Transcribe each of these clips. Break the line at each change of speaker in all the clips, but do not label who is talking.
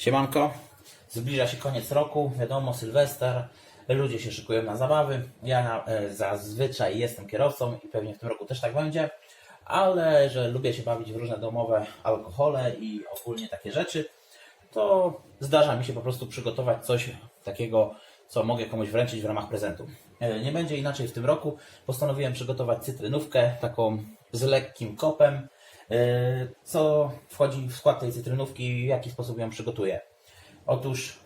Siemanko, zbliża się koniec roku, wiadomo, Sylwester, ludzie się szykują na zabawy. Ja e, zazwyczaj jestem kierowcą i pewnie w tym roku też tak będzie, ale że lubię się bawić w różne domowe alkohole i ogólnie takie rzeczy, to zdarza mi się po prostu przygotować coś takiego, co mogę komuś wręczyć w ramach prezentu. E, Nie będzie inaczej w tym roku. Postanowiłem przygotować cytrynówkę, taką z lekkim kopem. E, Co wchodzi w skład tej cytrynówki i w jaki sposób ją przygotuję? Otóż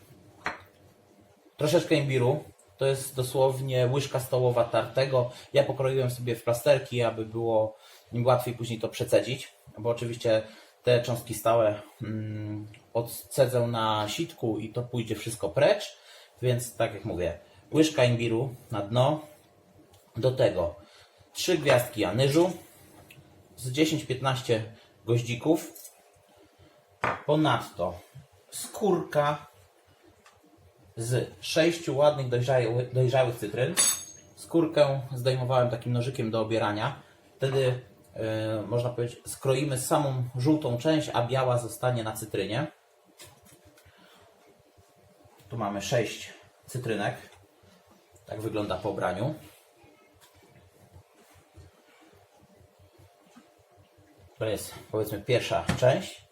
troszeczkę imbiru. To jest dosłownie łyżka stołowa tartego. Ja pokroiłem sobie w plasterki, aby było im łatwiej później to przecedzić, bo oczywiście te cząstki stałe mm, odcedzę na sitku i to pójdzie wszystko precz. Więc tak jak mówię, łyżka imbiru na dno. Do tego trzy gwiazdki anyżu z 10-15 goździków. Ponadto skórka z sześciu ładnych dojrzałych, cytryn. Skórkę zdejmowałem takim nożykiem do obierania. Wtedy e, można powiedzieć, skroimy samą żółtą część, a biała zostanie na cytrynie. Tu mamy sześć cytrynek. Tak wygląda po obraniu. To jest powiedzmy pierwsza część.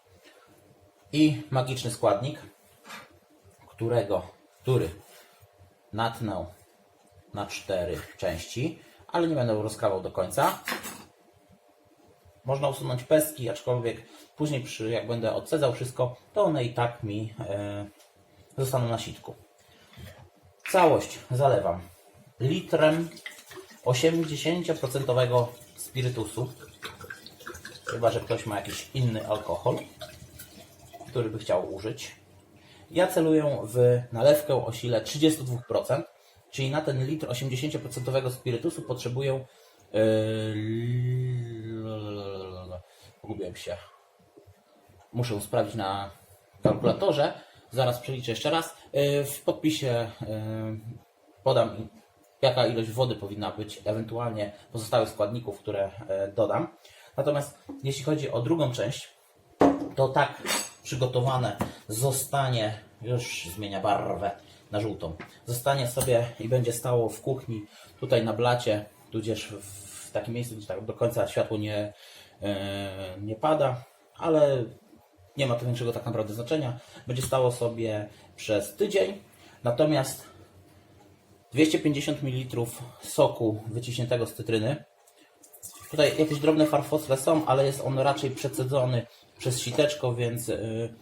I magiczny składnik, którego, który natnę na cztery części, ale nie będę rozkawał do końca. Można usunąć pestki, aczkolwiek później, przy, jak będę odcedzał wszystko, to one i tak mi e, zostaną na sitku. Całość zalewam litrem 80% spirytusu. Chyba, że ktoś ma jakiś inny alkohol, który by chciał użyć. Ja celuję w nalewkę o sile 32%, czyli na ten litr 80% spirytusu potrzebuję. Yy, pogubiłem się. Muszę sprawdzić na kalkulatorze. Zaraz przeliczę jeszcze raz. Yy, w podpisie yy, podam jaka ilość wody powinna być, ewentualnie pozostałych składników, które dodam. Natomiast jeśli chodzi o drugą część, to tak przygotowane zostanie, już zmienia barwę na żółtą, zostanie sobie i będzie stało w kuchni, tutaj na blacie, tudzież w takim miejscu, gdzie tak do końca światło nie, e, nie pada, ale nie ma to większego tak naprawdę znaczenia. Będzie stało sobie przez tydzień, natomiast 250 ml soku wyciśniętego z cytryny. Tutaj jakieś drobne farfosle są, ale jest on raczej przecedzony przez siteczko, więc y,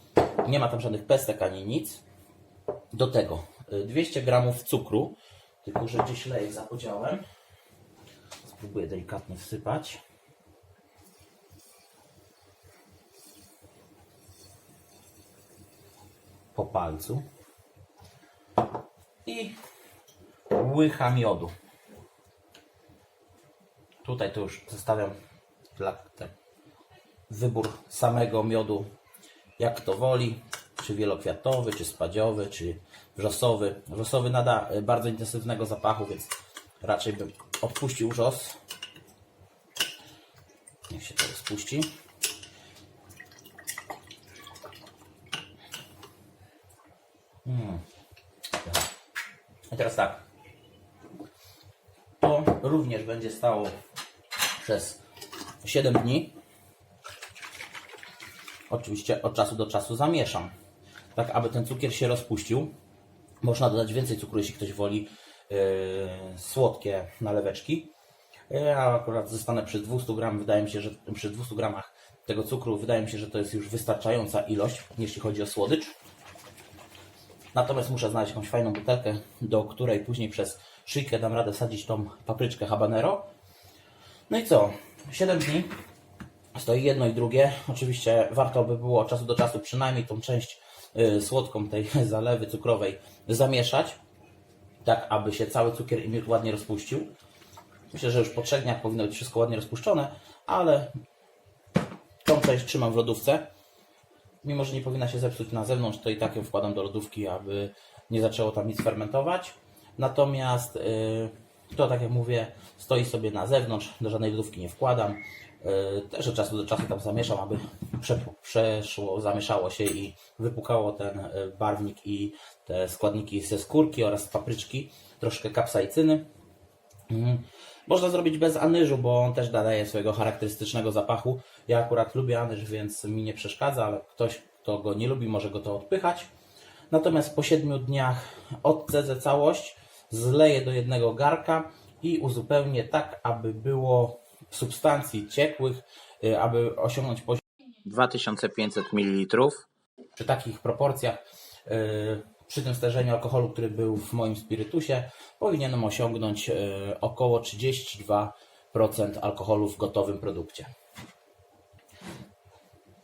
nie ma tam żadnych pestek ani nic. Do tego y, 200 g cukru, tylko że gdzieś leję za podziałem. Spróbuję delikatnie wsypać. Po palcu. I łycha miodu. Tutaj to już zostawiam dla ten wybór samego miodu, jak to woli, czy wielokwiatowy, czy spadziowy, czy wrzosowy. Wrzosowy nada e, bardzo intensywnego zapachu, więc raczej bym odpuścił wrzos. Niech się to rozpuści. Mm. I teraz tak. To również będzie stało przez 7 dni. Oczywiście od czasu do czasu zamieszam, tak aby ten cukier się rozpuścił. Można dodać więcej cukru, jeśli ktoś woli yy, słodkie naleweczki. Ja akurat zostanę przy 200 gram, wydaje mi się, że przy 200 gramach tego cukru wydaje mi się, że to jest już wystarczająca ilość, jeśli chodzi o słodycz. Natomiast muszę znaleźć jakąś fajną butelkę, do której później przez szyjkę dam radę wsadzić tą papryczkę habanero. No i co? 7 dni. Stoi jedno i drugie. Oczywiście warto by było od czasu do czasu przynajmniej tą część y, słodką tej zalewy cukrowej zamieszać, tak aby się cały cukier i miód ładnie rozpuścił. Myślę, że już po trzech dniach powinno być wszystko ładnie rozpuszczone, ale tą część trzymam w lodówce. Mimo, że nie powinna się zepsuć na zewnątrz, to i tak ją wkładam do lodówki, aby nie zaczęło tam nic fermentować. Natomiast yy, to, tak jak mówię, stoi sobie na zewnątrz, do żadnej lodówki nie wkładam. Yy, też od czasu do czasu tam zamieszam, aby prze, przeszło, zamieszało się i wypukało ten e, barwnik i te składniki ze skórki oraz papryczki, troszkę kapsaicyny. Mhm. Można zrobić bez anyżu, bo on też daje swojego charakterystycznego zapachu. Ja akurat lubię anyż, więc mi nie przeszkadza, ale ktoś, kto go nie lubi, może go to odpychać. Natomiast po 7 dniach odcedzę całość, zleję do jednego garka i uzupełnię tak, aby było substancji ciekłych, y, aby osiągnąć poziom
2500 ml.
przy takich proporcjach, y, przy tym stężeniu alkoholu, który był w moim spirytusie, powinienem osiągnąć y, około 32% alkoholu w gotowym produkcie.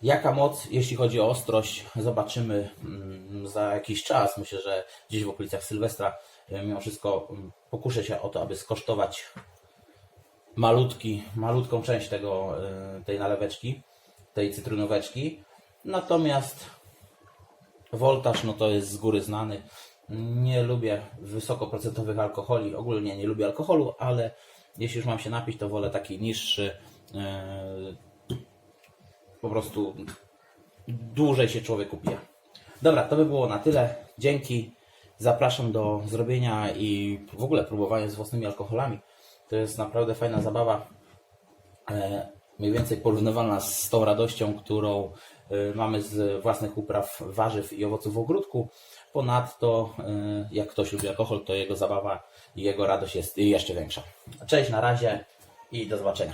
Jaka moc, jeśli chodzi o ostrość, zobaczymy mm, za jakiś czas. Myślę, że gdzieś w okolicach Sylwestra, mimo wszystko mm, pokuszę się o to, aby skosztować malutki, malutką część tego, y, tej naleweczki, tej cytrynóweczki. Natomiast woltaż, no to jest z góry znany. Nie lubię wysokoprocentowych alkoholi, ogólnie nie lubię alkoholu, ale jeśli już mam się napić, to wolę taki niższy, y, po prostu dłużej się człowiek upija. Dobra, to by było na tyle. Dzięki. Zapraszam do zrobienia i w ogóle próbowania z własnymi alkoholami. To jest naprawdę fajna zabawa. E, Mniej więcej porównywalna z tą radością, którą e, mamy z własnych upraw warzyw i owoców w ogródku. Ponadto, e, jak ktoś lubi alkohol, to jego zabawa i jego radość jest jeszcze większa. Cześć, na razie i do zobaczenia.